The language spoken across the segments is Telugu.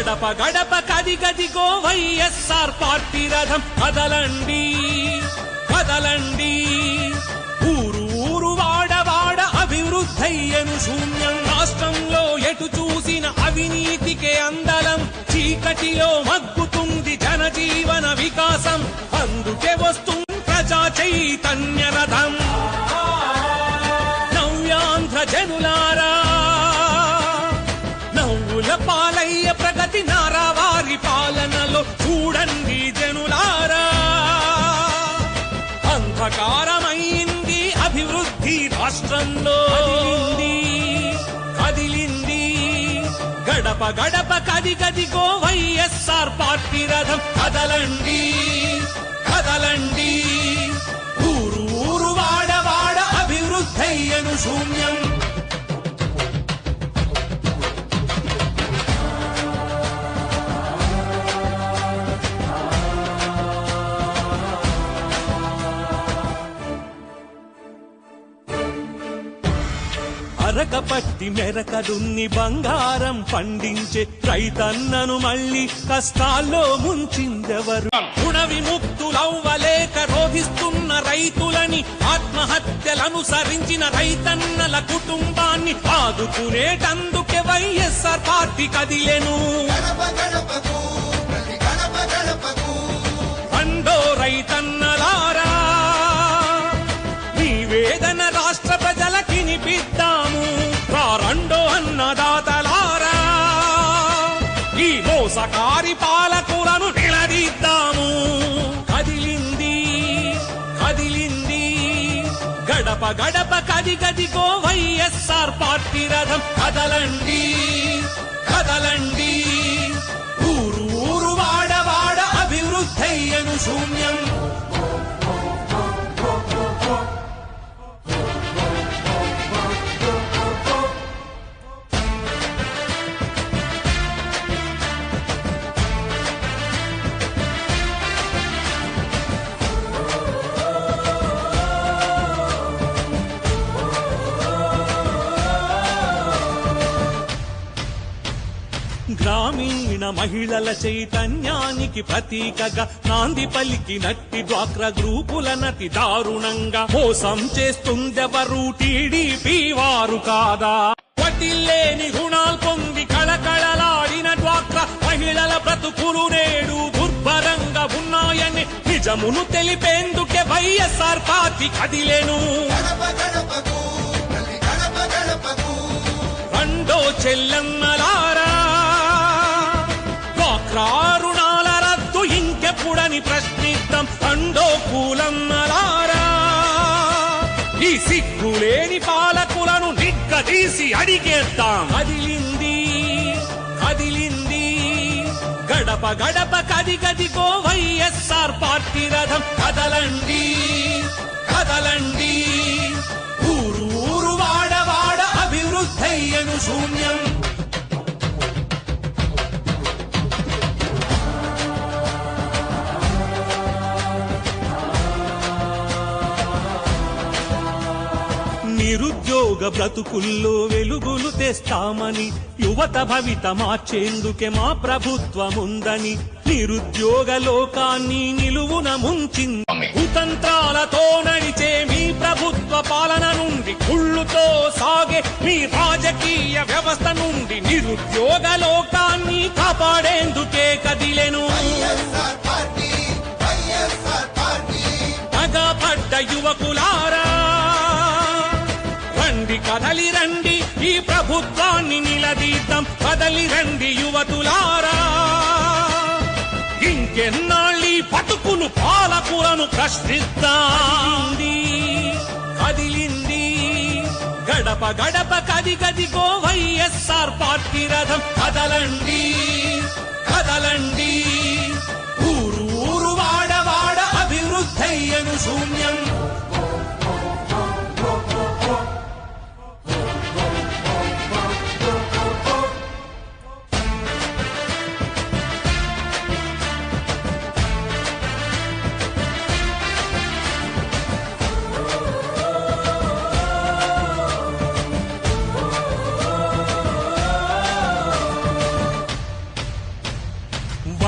గడప గడప కది గదిగో వైఎస్ఆర్ పార్టీ రథం. కదలండి కదలండి. ఊరు ఊరు వాడ వాడ అభివృద్ధయ్యను శూన్యం. రాష్ట్రంలో ఎటు చూసిన అవినీతికే అందలం. చీకటిలో మగ్గుతుంది జనజీవన వికాసం. అందుకే వస్తుంది ప్రజా చైతన్య రథం. రాష్ట్రంలో కదిలింది గడప గడప కది గదిగో వైఎస్ఆర్ పార్టీ రథం. కదలండి కదలండి. ఊరు ఊరు వాడ వాడ అభివృద్ధయ్యను శూన్యం అరకపట్టి మెరకదున్ని బంగారం పండించే రైతన్నను మళ్ళీ కష్టాల్లో ముంచిందెవరు? గుణ విముక్తులవ్వలేక రోధిస్తున్న రైతులని ఆత్మహత్యలను సరించిన రైతన్నల కుటుంబాన్ని ఆదుకునేటందుకే వైఎస్ఆర్ పార్టీ కదిలెను. అన్నదాతలారా ఈ మోసకారి పాలకులను నిలదీద్దాము. కదిలింది కదిలింది గడప గడప కది గదిగో వైఎస్ఆర్ పార్టీ రథం. కదలండి కదలండి ఊరు ఊరు వాడ వాడ అభివృద్ధయ్యను శూన్యం. గ్రామీణ మహిళల చైతన్యానికి ప్రతీకగా నాంది పలికినట్టి డ్వాక్ర గ్రూపుల నటి దారుణంగా మోసం చేస్తుందెవరు టీడీపీ వారు కాదా? వడ్డిల్లేని గుణాలు పొంగి కళకళలాడిన డ్వాక్ర మహిళల బ్రతుకులు నేడు దుర్భరంగా ఉన్నాయని నిజమును తెలిపేందుకే వైఎస్ఆర్ పార్టీ కదిలేను. గడప రెండో ప్రశ్నిద్దాం రెండో కూలమ్మలారా ఈ సిగ్గులేని పాలకులను నిగ్గదీసి అడిగేద్దాం. కదిలింది కదిలింది గడప గడప కది గదిగో వై నిరుద్యోగ బ్రతుకుల్లో వెలుగులు తెస్తామని యువత భవిత మార్చేందుకే మా ప్రభుత్వం ఉందని నిరుద్యోగ లోకాన్ని నిలువున ముంచింది. కుతంత్రాలతో నడిచే మీ ప్రభుత్వ పాలన నుండి కుళ్ళుతో సాగే మీ రాజకీయ వ్యవస్థ నుండి నిరుద్యోగ లోకాన్ని కాపాడేందుకే కదిలెను. యువకులారా రండి కదలి రండి ఈ ప్రభుత్వాన్ని నిలదీద్దాం. కదలి రండి యువతులారా. ఇంకెన్నాళ్ళీ పతుకులు పాలకులను ప్రశ్నిస్తాంది కదిలింది గడప గడప కది గదిగో వైఎస్ఆర్ పార్టీ రథం. కదలండి కదలండి.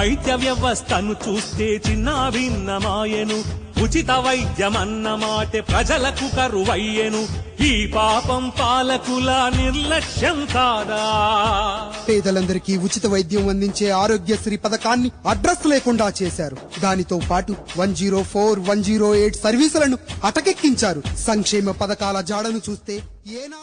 వైద్య వ్యవస్థను చూస్తే చిన్న భిన్నమాయెను. ఉచిత వైద్యమన్న మాటే ప్రజలకు కరువయ్యెను. ఈ పాపం పాలకుల నిర్లక్ష్యం కాదా? పేదలందరికీ ఉచిత వైద్యం అందించే ఆరోగ్యశ్రీ పథకాన్ని అడ్రస్ లేకుండా చేశారు. దానితో పాటు one zero four one zero eight సర్వీసులను అటకెక్కించారు. సంక్షేమ పథకాల జాడను చూస్తే ఏనాడు